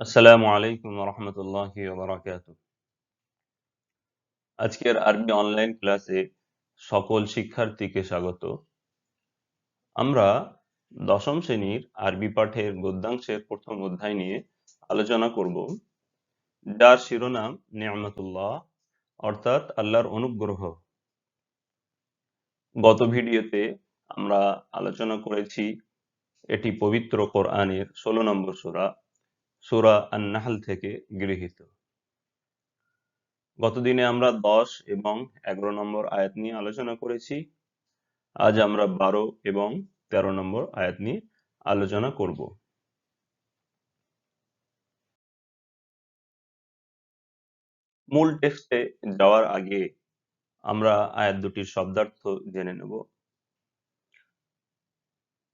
আসসালামু আলাইকুম রহমতুল্লাহি আজকের আরবি অনলাইন ক্লাসে সকল শিক্ষার্থীকে স্বাগত। আমরা দশম শ্রেণির আরবি পাঠের গদ্যাংশের প্রথম অধ্যায় নিয়ে আলোচনা করব, যার শিরোনাম নিয়ামতুল্লাহ, অর্থাৎ আল্লাহর অনুগ্রহ। গত ভিডিওতে আমরা আলোচনা করেছি, এটি পবিত্র কোরআনের ষোলো নম্বর সূরা সূরা আন-নাহল থেকে গৃহীত। গতদিনে আমরা দশ এবং এগারো নম্বর আয়াত নিয়ে আলোচনা করেছি। আজ আমরা বারো এবং তেরো নম্বর আয়াত নিয়ে আলোচনা করব। মূল টেক্সটে যাওয়ার আগে আমরা আয়াত দুটির শব্দার্থ জেনে নেব।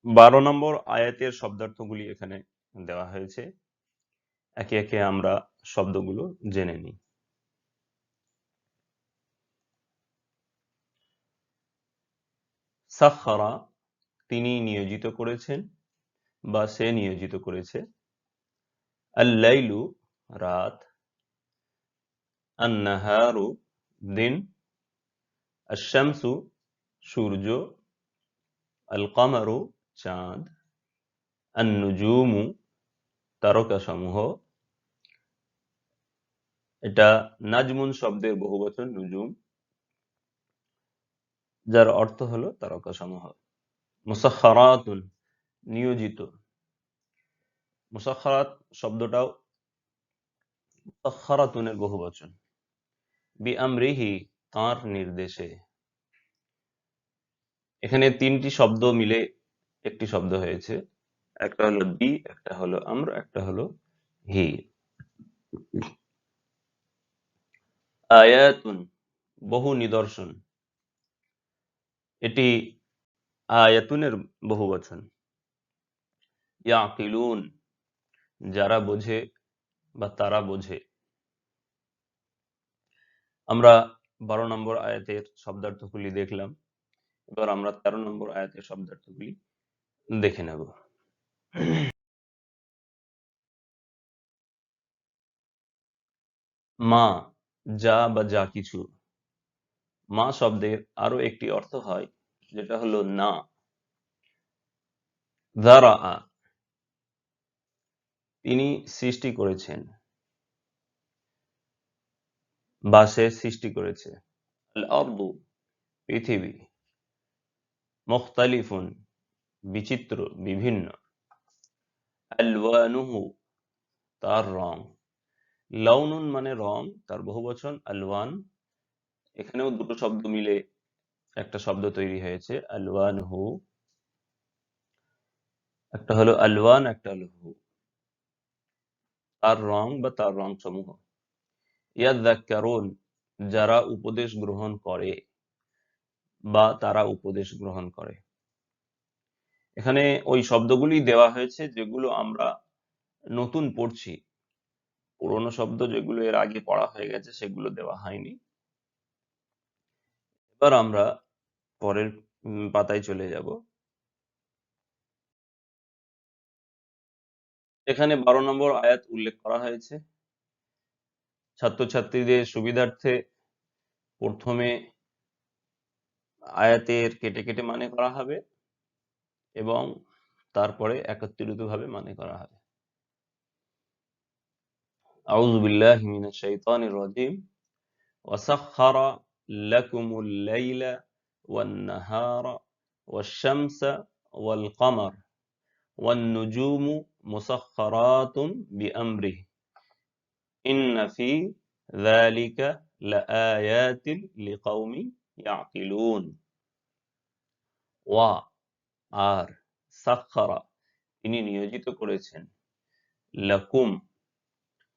বারো নম্বর আয়াতের শব্দার্থগুলি এখানে দেওয়া হয়েছে। একে একে আমরা শব্দগুলো জেনে নিই। সাখারা তিনি নিয়োজিত করেছেন বা সে নিয়োজিত করেছে। আল্লাইলু রাত। আন্নাহারু দিন। আশামসু সূর্য। আল কামারু চাঁদ। আন্নুজুমু তারকাসমূহ। এটা নাজমুন শব্দের বহুবচন, নুজুম, যার অর্থ হলো তারকাসমূহ। মুসাখারাতুন, নিয়োজিত। মুসাখারাত শব্দটাও মুসাখারাতুনের বহুবচন। বি আমরিহি তাঁর নির্দেশে। এখানে তিনটি শব্দ মিলে একটি শব্দ হয়েছে। একটা হলো বি একটা হলো আমরা, একটা হলো হি। আয়াতুন। বহু নিদর্শন। এটি আয়াতুনের বহু বচন। ইয়াকিলুন, যারা বোঝে বা তারা বোঝে। আমরা বারো নম্বর আয়াতের শব্দার্থগুলি দেখলাম। এবার আমরা তেরো নম্বর আয়াতের শব্দার্থগুলি দেখে নেব। মা যা বা যা কিছু। মা শব্দের আরও একটি অর্থ হয়, যেটা হলো না। যারা তিনি সৃষ্টি করেছেন। বা সে সৃষ্টি করেছে। আল পৃথিবী। মুখতালিফুন, বিচিত্র, বিভিন্ন। তার রং। লাউনুন মানে রং, তার বহু বহুবচন আলওয়ান। এখানেও দুটো শব্দ মিলে একটা শব্দ তৈরি হয়েছে আলওয়ান হু একটা হলো আলওয়ান, একটা হলো হু। তার রং বা তার রং সমূহ ইয়াদাক্কারুন যারা উপদেশ গ্রহণ করে বা তারা উপদেশ গ্রহণ করে। এখানে ওই শব্দগুলি দেওয়া হয়েছে, যেগুলো আমরা নতুন পড়ছি। পুরনো শব্দ যেগুলো এর আগে পড়া হয়ে গেছে সেগুলো দেওয়া হয়নি। এবার আমরা পরের পাতায় চলে যাব। এখানে বারো নম্বর আয়াত উল্লেখ করা হয়েছে। ছাত্রছাত্রীদের সুবিধার্থে প্রথমে আয়াতের কেটে কেটে মানে করা হবে এবং তারপরে একত্রিতভাবে মানে করা হবে। أعوذ بالله من الشيطان الرجيم وسخر لكم الليل والنهار والشمس والقمر والنجوم مسخرات بأمره إن في ذلك لآيات لقوم يعقلون ওয়া আর সাক্ষারা তিনি নিয়োজিত করেছেন লাকুম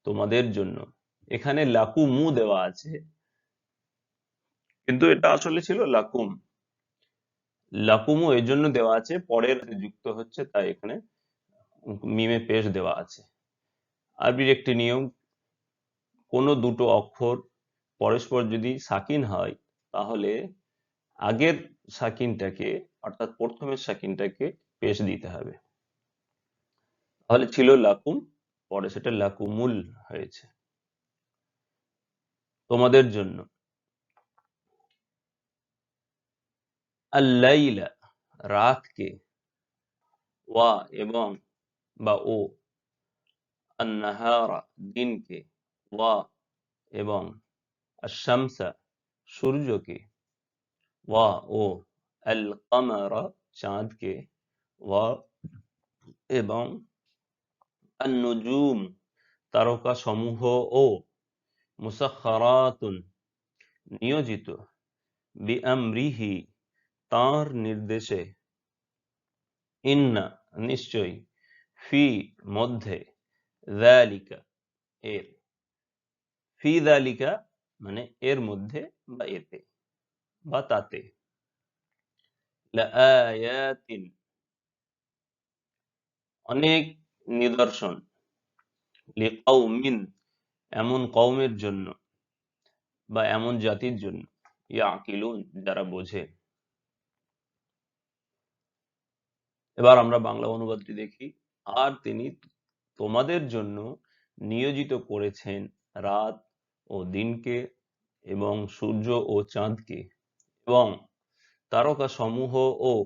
তোমাদের জন্য। এখানে লাকুমু দেওয়া আছে। কিন্তু এটা আসলে ছিল লাকুম। লাকুমু এর জন্য দেওয়া আছে, পরের যুক্ত হচ্ছে, তাই এখানে মিমে পেশ দেওয়া আছে। আরবির একটি নিয়ম, কোনো দুটো অক্ষর পরস্পর যদি সাকিন হয়, তাহলে আগের সাকিনটাকে, অর্থাৎ প্রথমের সাকিনটাকে পেশ দিতে হবে। তাহলে ছিল লাকুম। পরে সেটা লাকুমুল হয়েছে। তোমাদের জন্য। আল্লাইলা, রাতকে, ওয়া এবং, বা ও, আন্নাহারা, দিনকে, ওয়া এবং আশামসা সূর্যকে, ওয়া ও আল কামারা চাঁদকে, ওয়া এবং আন্নুজুম তারকা সমূহ ও মুসাখারাতুন নিয়োজিত। বিআমরিহি, তার নির্দেশে। ইন্না, নিশ্চয়ই, ফি মধ্যে, যালিকা, এর। ফি যালিকা মানে এর মধ্যে বা এতে, বা তাতে। অনেক নিদর্শন। এমন কওমের জন্য বা এমন জাতির জন্য ইয়াকিলুন যারা বোঝে। এবার আমরা বাংলা অনুবাদটি দেখি। আর তিনি তোমাদের জন্য নিয়োজিত করেছেন রাত ও দিনকে এবং সূর্য ও চাঁদকে এবং তারকা সমূহ ও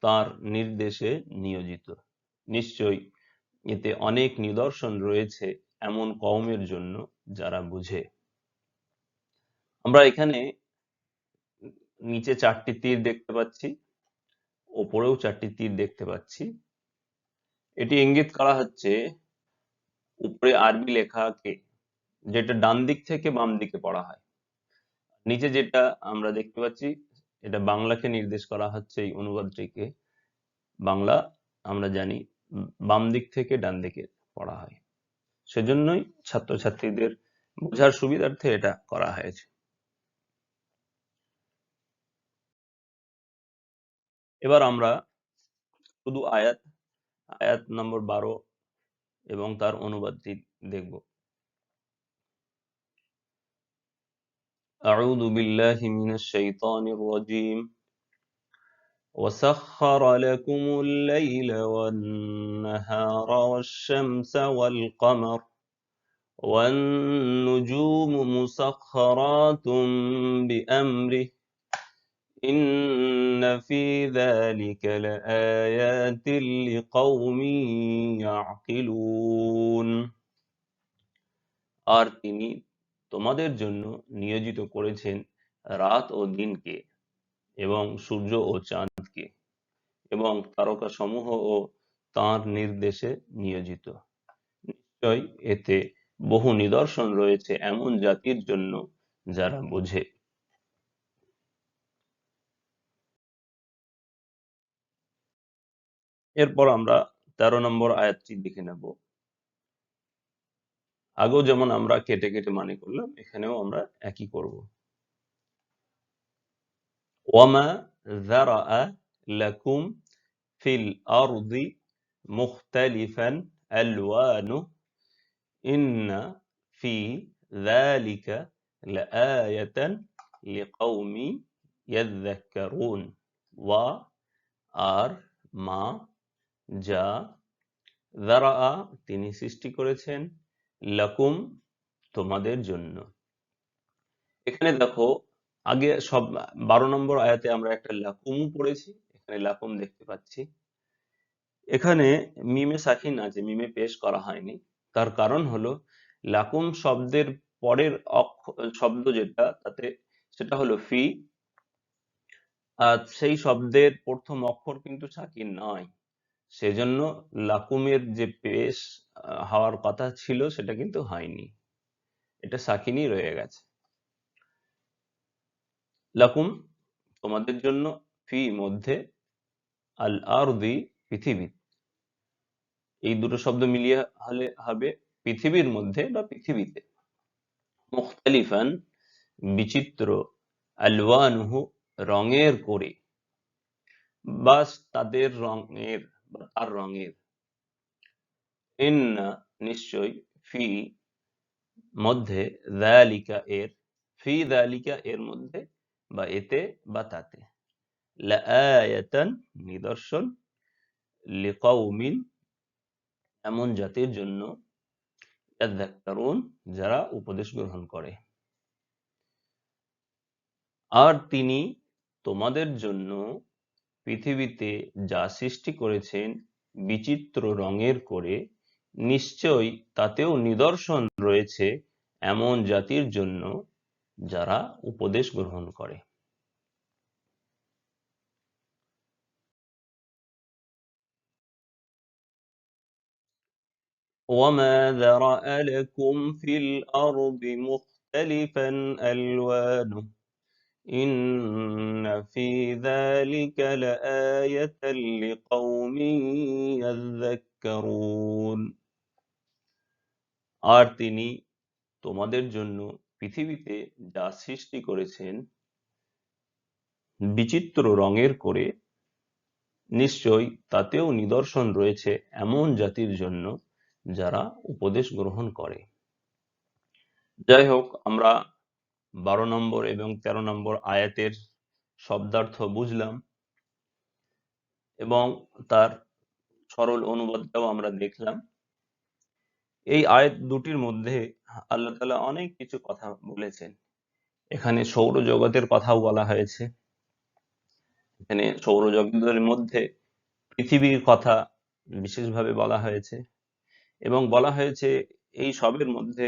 তার নির্দেশে নিয়োজিত। নিশ্চয়ই এতে অনেক নিদর্শন রয়েছে এমন কওমের জন্য যারা বুঝে। আমরা এখানে নিচে চারটি তীর দেখতে পাচ্ছি, ওপরেও চারটি তীর দেখতে পাচ্ছি। এটি ইঙ্গিত করা হচ্ছে উপরে আরবি লেখাকে, যেটা ডান দিক থেকে বাম দিকে পড়া হয়। নিচে যেটা আমরা দেখতে পাচ্ছি, এটা বাংলাকে নির্দেশ করা হচ্ছে এই অনুবাদটিকে। বাংলা আমরা জানি বাম দিক থেকে ডান দিকে পড়া হয় সেজন্যই ছাত্রছাত্রীদের বোঝার সুবিধার্থে এটা করা হয়েছে এবার আমরা শুধু আয়াত আয়াত নম্বর বারো এবং তার অনুবাদটি দেখব أعوذ بالله من الشيطان الرجيم وسخر لكم الليل والنهار والشمس والقمر والنجوم مسخرات بأمره إن في ذلك لآيات لقوم يعقلون আর তিনি তোমাদের জন্য নিয়োজিত করেছেন রাত ও দিনকে এবং সূর্য ও চাঁদকে এবং তারকা সমূহ ও তাঁর নির্দেশে নিয়োজিত। নিশ্চয় এতে বহু নিদর্শন রয়েছে এমন জাতির জন্য যারা বোঝে। এরপর আমরা তেরো নম্বর আয়াতটি দেখে নেব। আগেও যেমন আমরা কেটে কেটে মানে করলাম, এখানেও আমরা একই করব। ওয়ামা ذرأ لكم في الأرض مختلفا ألوانه إن في ذلك لآية لقوم يذكرون و আর মা যা যারা তিনি সৃষ্টি করেছেন লাকুম তোমাদের জন্য এখানে দেখো আগে সব বারো নম্বর আয়াতে আমরা একটা লাকুম পড়েছি, এখানে লাকুম দেখতে পাচ্ছি। এখানে মিমে সাকিন আছে মিমে পেশ করা হয়নি। তার কারণ হলো, লাকুম শব্দের পরের শব্দ যেটা, তাতে সেটা হলো ফি। আর সেই শব্দের প্রথম অক্ষর কিন্তু সাকিন নয়। সেজন্য লাকুমের যে পেশ হওয়ার কথা ছিল, সেটা কিন্তু হয়নি। এটা সাকিনই রয়ে গেছে। লাকুম, তোমাদের জন্য ফি মধ্যে আল আরদি, পৃথিবী। এই দুটো শব্দ মিলিয়ে হলে হবে পৃথিবীর মধ্যে বা পৃথিবীতে। মুখতালিফান, বিচিত্র আলওয়ানহু রঙের করে। বাস তাদের রঙের বা তার রঙের। ইন্না নিশ্চয় ফি মধ্যে দালিকা এর, ফি দালিকা এর মধ্যে বা এতে বা তাতে। নিদর্শন লিকাউমিন এমন জাতির জন্য যারা উপদেশ গ্রহণ করে। আর তিনি তোমাদের জন্য পৃথিবীতে যা সৃষ্টি করেছেন বিচিত্র রঙের করে নিশ্চয়ই তাতেও নিদর্শন রয়েছে এমন জাতির জন্য যারা উপদেশ গ্রহণ করে وما ذرأ لكم في الأرض مختلفا ألوانه إن في ذلك لآية لقوم يذكرون আর তিনি তোমাদের জন্য পৃথিবীতে যা সৃষ্টি করেছেন, বিচিত্র রঙের করে, নিশ্চয় তাতেও নিদর্শন রয়েছে এমন জাতির জন্য যারা উপদেশ গ্রহণ করে। যাই হোক, আমরা বারো নম্বর এবং তেরো নম্বর আয়াতের শব্দার্থ বুঝলাম এবং তার সরল অনুবাদটাও আমরা দেখলাম। এই আয়াত দুটির মধ্যে আল্লাহ তালা অনেক কিছু কথা বলেছেন। এখানে সৌরজগতের কথাও বলা হয়েছে। এখানে সৌরজগতের মধ্যে পৃথিবীর কথা বিশেষভাবে বলা হয়েছে এবং বলা হয়েছে এই সবের মধ্যে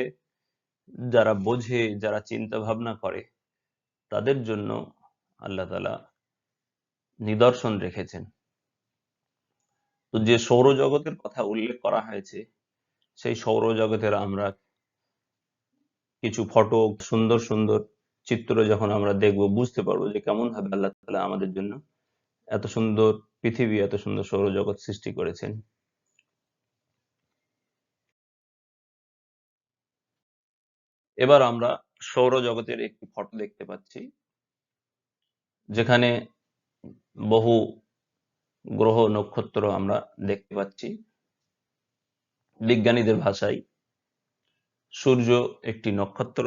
যারা বোঝে, যারা চিন্তা ভাবনা করে, তাদের জন্য আল্লাহ তালা নিদর্শন রেখেছেন। তো যে সৌরজগতের কথা উল্লেখ করা হয়েছে সেই সৌরজগতের আমরা কিছু ফটো, সুন্দর সুন্দর চিত্র যখন আমরা দেখব, বুঝতে পারব যে কেমন ভাবে আল্লাহ তালা আমাদের জন্য এত সুন্দর পৃথিবী, এত সুন্দর সৌরজগৎ সৃষ্টি করেছেন। এবার আমরা সৌরজগতের একটি ফটো দেখতে পাচ্ছি, যেখানে বহু গ্রহ নক্ষত্র আমরা দেখতে পাচ্ছি। বিজ্ঞানীদের ভাষায়, সূর্য একটি নক্ষত্র,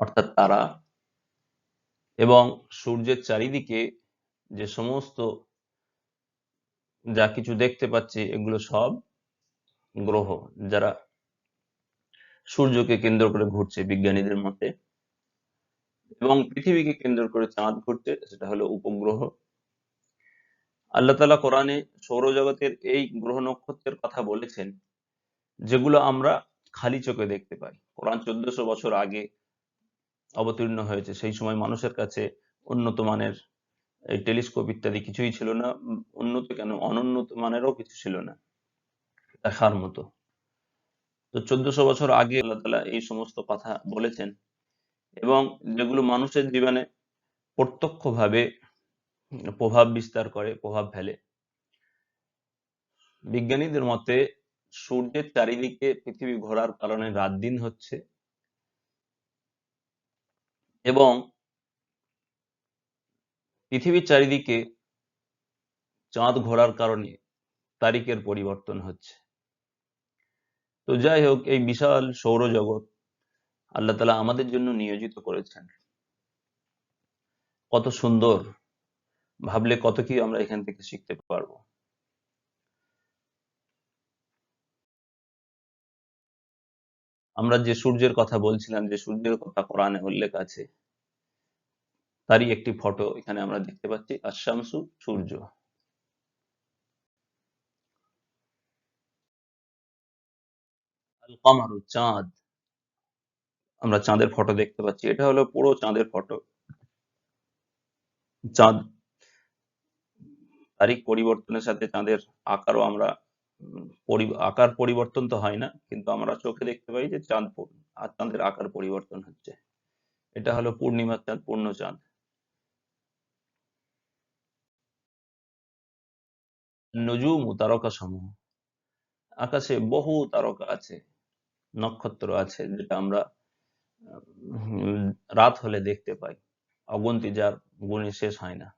অর্থাৎ তারা, এবং সূর্যের চারিদিকে যে সমস্ত যা কিছু দেখতে পাচ্ছি, এগুলো সব গ্রহ, যারা সূর্যকে কেন্দ্র করে ঘুরছে বিজ্ঞানীদের মতে। এবং পৃথিবীকে কেন্দ্র করে চাঁদ ঘুরছে, সেটা হলো উপগ্রহ। আল্লাহ তালা কোরআনে সৌরজগতের এই গ্রহ নক্ষত্রের কথা বলেছেন, যেগুলো আমরা খালি চোখে দেখতে পাই। কোরআন চোদ্দশো বছর আগে অবতীর্ণ হয়েছে, সেই সময় মানুষের কাছে উন্নত মানের এই টেলিস্কোপ ইত্যাদি কিছুই ছিল না, উন্নত কেন? অনুন্নত মানেরও কিছু ছিল না, দেখার মতো। তো চোদ্দশো বছর আগে আল্লাহ তালা এই সমস্ত কথা বলেছেন এবং যেগুলো মানুষের জীবনে প্রত্যক্ষভাবে প্রভাব বিস্তার করে, প্রভাব ফেলে। বিজ্ঞানীদের মতে, সূর্যের চারিদিকে পৃথিবী ঘোরার কারণে রাত দিন হচ্ছে এবং পৃথিবীর চারিদিকে চাঁদ ঘোরার কারণে তারিখের পরিবর্তন হচ্ছে। তো যাই হোক, এই বিশাল সৌরজগৎ আল্লাহ তালা আমাদের জন্য নিয়োজিত করেছেন। কত সুন্দর ভাবলে কত কি আমরা এখান থেকে শিখতে পারব? আমরা যে সূর্যের কথা বলছিলাম, যে সূর্যের কথা কোরআনে উল্লেখ আছে, তারই একটি ফটো এখানে আমরা দেখতে পাচ্ছি আশামসু সূর্য। কামারু চাঁদ। আমরা চাঁদের ফটো দেখতে পাচ্ছি, এটা হলো পুরো চাঁদের ফটো। চাঁদ তারিখ পরিবর্তনের সাথে চাঁদের আকারও আমরা আকার পরিবর্তন তো হয় না, কিন্তু আমরা চোখে দেখতে পাই যে চাঁদ আর চাঁদের আকার পরিবর্তন হচ্ছে। এটা হলো পূর্ণিমার চাঁদ, পূর্ণ চাঁদ। নজুম তারকা সমূহ। আকাশে বহু তারকা আছে, নক্ষত্র আছে, যেটা আমরা রাত হলে দেখতে পাই। অগন্তি যার গুণে শেষ হয় না।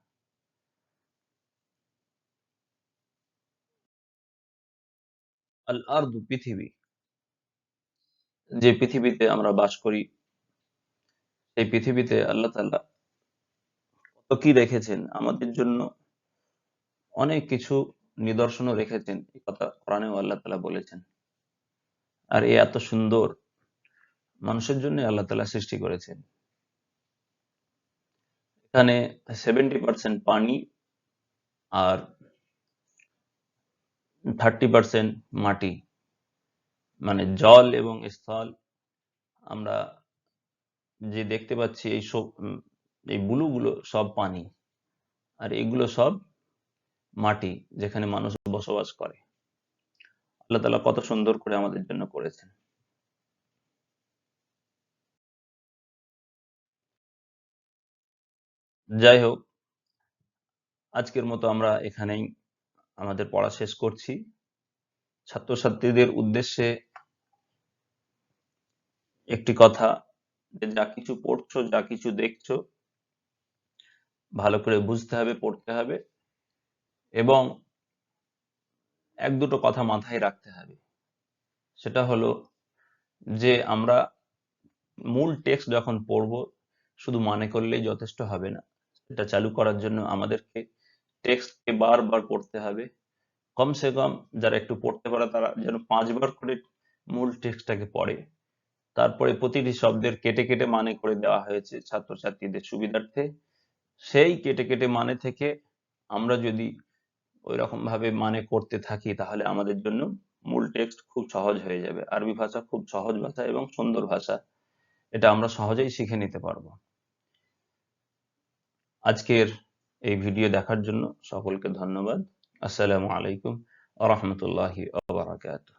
আল আর্দ পৃথিবী। যে পৃথিবীতে আমরা বাস করি এই পৃথিবীতে আল্লাহ তাল্লাহ কত কি রেখেছেন, আমাদের জন্য অনেক কিছু নিদর্শনও রেখেছেন, এই কথা কোরআনেও আল্লাহ তালা বলেছেন। আর এ এত সুন্দর মানুষের জন্য আল্লাহ তালা সৃষ্টি করেছেন। এখানে সেভেন্টি পার্সেন্ট পানি আর থার্টি পার্সেন্ট মাটি মানে জল এবং স্থল আমরা যে দেখতে পাচ্ছি এই সব, এই বুলুগুলো সব পানি আর এগুলো সব মাটি যেখানে মানুষ বসবাস করে। আল্লাহ তালা কত সুন্দর করে আমাদের জন্য করেছেন। যাই হোক, আজকের মতো আমরা এখানেই আমাদের পড়া শেষ করছি। ছাত্রছাত্রীদের উদ্দেশ্যে একটি কথা, যে যা কিছু পড়ছো, যা কিছু দেখছ, ভালো করে বুঝতে হবে, পড়তে হবে এবং এক দুটো কথা মাথায় রাখতে হবে। সেটা হলো যে আমরা মূল টেক্সট যখন পড়ব, শুধু মানে করলেই যথেষ্ট হবে না। এটা চালু করার জন্য আমাদেরকে টেক্সটকে বারবার পড়তে হবে। কমসে কম যারা একটু পড়তে পারে তারা যেন পাঁচবার করে মূল টেক্সটটাকে পড়ে। তারপরে প্রতিটি শব্দের কেটে কেটে মানে করে দেওয়া হয়েছে ছাত্রছাত্রীদের সুবিধার্থে। সেই কেটে কেটে মানে থেকে আমরা যদি ওই রকম ভাবে মানে করতে থাকি তাহলে আমাদের জন্য মূল টেক্সট খুব সহজ হয়ে যাবে। আরবি ভাষা খুব সহজ ভাষা এবং সুন্দর ভাষা। এটা আমরা সহজেই শিখে নিতে পারব। আজকের এই ভিডিও দেখার জন্য সকলকে ধন্যবাদ। আসসালামু আলাইকুম আ